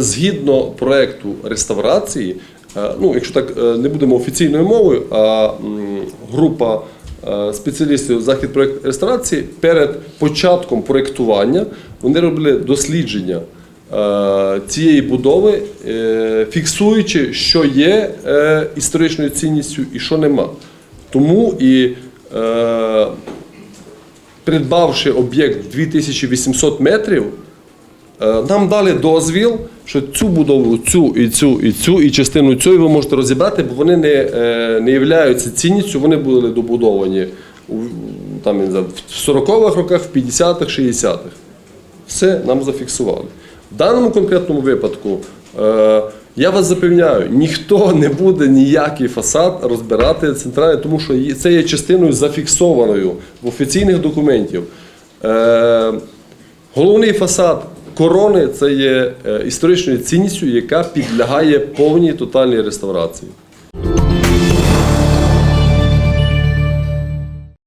Згідно проекту реставрації, е, ну якщо так е, не будемо офіційною мовою, а група е, спеціалістів захід проект реставрації перед початком проектування вони робили дослідження цієї будови, фіксуючи, що є історичною цінністю і що нема. Тому і придбавши об'єкт 2800 метрів, нам дали дозвіл, що цю будову, цю і цю, і цю, і частину цієї ви можете розібрати, бо вони не, е, не являються цінністю, вони були добудовані там, в 40-х роках, в 50-х, 60-х. Все нам зафіксували. В даному конкретному випадку, е, я вас запевняю, ніхто не буде ніякий фасад розбирати центральний, тому що це є частиною зафіксованою в офіційних документів. Е, головний фасад корони це є е, історичною цінністю, яка підлягає повній тотальній реставрації.